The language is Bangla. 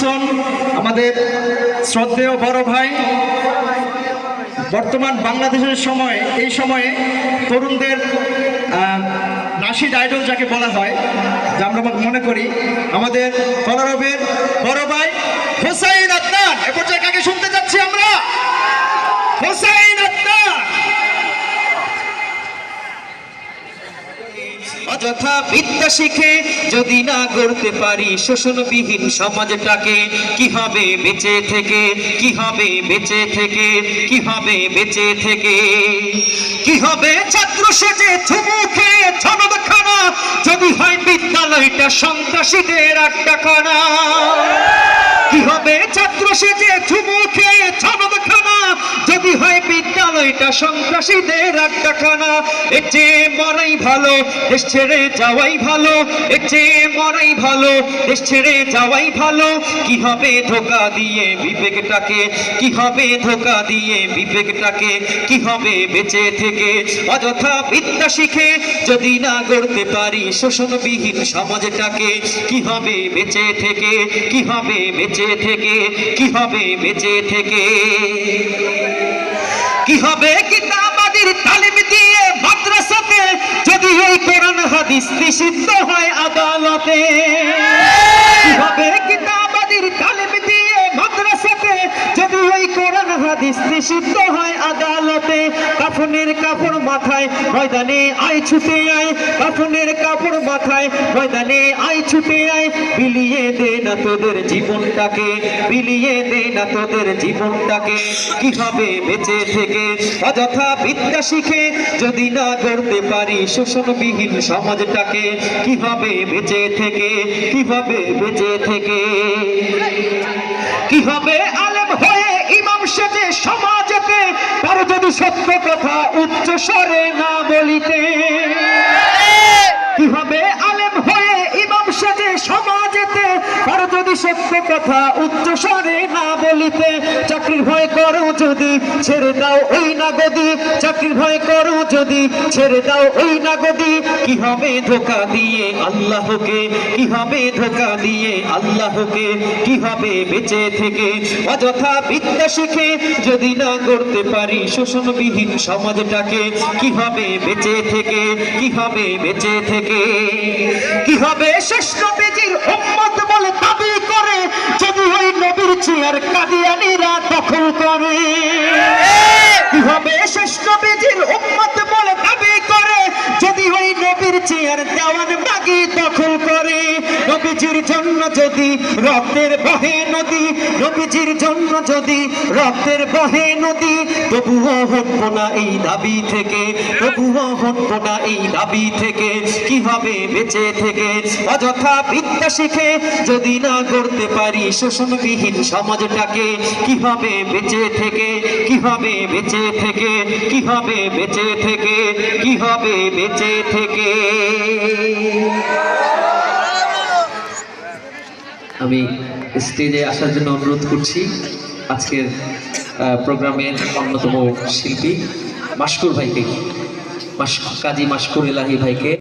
হাসান আমাদের শ্রদ্ধেয় বড় ভাই, বর্তমান বাংলাদেশের সময়, এই সময়ে তরুণদের নাসিদ আইডল যাকে বলা হয়, যা আমরা মনে করি, আমাদের কলরবের বড় ভাই হোসাইন আদনান। এ পর্যায়ে কাকে শুনতে যাচ্ছি আমরা হোসাইন আদনান অযথা বিদ্যা শিখে যদি না পারি শোষণবিহীন সমাজটাকে, কি হবে বেঁচে থেকে? কি হবে বেঁচে থেকে? কি হবে বেঁচে থেকে? কি হবে ছাত্র সেজে থুমুখে যদি হয় বিদ্যালয়টা সন্ত্রাসীদের আড্ডাখানা। কি হবে ছাত্র সেজে থুমুখে ছনদ খানা যদি হয় বিদ্যালয়টা সন্ত্রাসীদের আড্ডাখানা। এর চেয়ে মরাই ভালো, দেশ ছেড়ে যাওয়াই ভালো। এর চেয়ে মরাই ভালো, দেশ ছেড়ে যাওয়াই ভালো। কি হবে ধোকা দিয়ে বিবেকটাকে? কি হবে ধোকা দিয়ে বিবেকটাকে? কি হবে বেঁচে থেকে? অযথা বিদ্যা শিখে যদি না গড়তে পারি শোষণবিহীন সমাজটাকে, কি হবে বেঁচে থেকে? কি হবে বেঁচে থেকে? কি হবে বেঁচে থেকে? কি হবে? কিতাবাদির তালিম দিয়ে মাদ্রাসাতে যদি এই কোরআন হাদিস নিষিদ্ধ হয় আদালতে? কি হবে? কিতাবাদির তালিম দিয়ে মাদ্রাসাতে যদি এই কোরআন হাদিস নিষিদ্ধ কাফনের কাপড় মাথায় ময়দানে আয়, ছুটে আয়। কাফনের কাপড় মাথায় ময়দানে আয়, ছুটে আয়। বিলিয়ে দে না তোদের জীবনটাকে, বিলিয়ে দে না তোদের জীবনটাকে। কি হবে বেঁচে থেকে? অযথা বিদ্যা শিখে যদি না গড়তে পারি শোষণবিহীন সমাজটাকে, কি হবে বেঁচে থেকে? কি হবে বেঁচে থেকে? কি হবে আলেম হয়ে ইমাম সেজে সমাজেতে তার যদি সত্য কথা উচ্চ স্বরে না বলিতে যদি সত্য কথা উচ্চ স্বরে না বলিতে, চাকরির ভয় করো যদি ছেড়ে দাও ওই নাগদি। চাকরির ভয় করো যদি ছেড়ে দাও ওই নাগদি। কি হবে ধোকা দিয়ে আল্লাহকে? কি হবে ধোকা দিয়ে আল্লাহকে? কি হবে বেঁচে থেকে? অযথা বিদ্যা শিখে যদি না করতে পারি শোষণবিহীন সমাজটাকে, কি হবে বেঁচে থেকে? কি হবে বেঁচে থেকে? কি হবে শেষ নবীজির উম্মত বলে দাবি করে যদি ওই নবীর চেয়ার কাদিয়ানিরা দখল করে। কি হবে যদি রক্তের বহে নদী, নবীজির জন্য যদি রক্তের বহে নদী, তবুও হটবো না এই দাবি থেকে, তবুও হটবো না এই দাবি থেকে কি হবে বেঁচে থেকে? অযথা বিদ্যা শিখে যদি না করতে পারি শোষণবিহীন সমাজটাকে কি হবে বেঁচে থেকে কি হবে বেঁচে থেকে কি হবে বেঁচে থেকে কি হবে বেঁচে থেকে? আমি স্টেজে আসার জন্য অনুরোধ করছি আজকের প্রোগ্রামের অন্যতম শিল্পী মাস্কুর ভাইকে কাজী মাস্কুর এলাহি ভাইকে।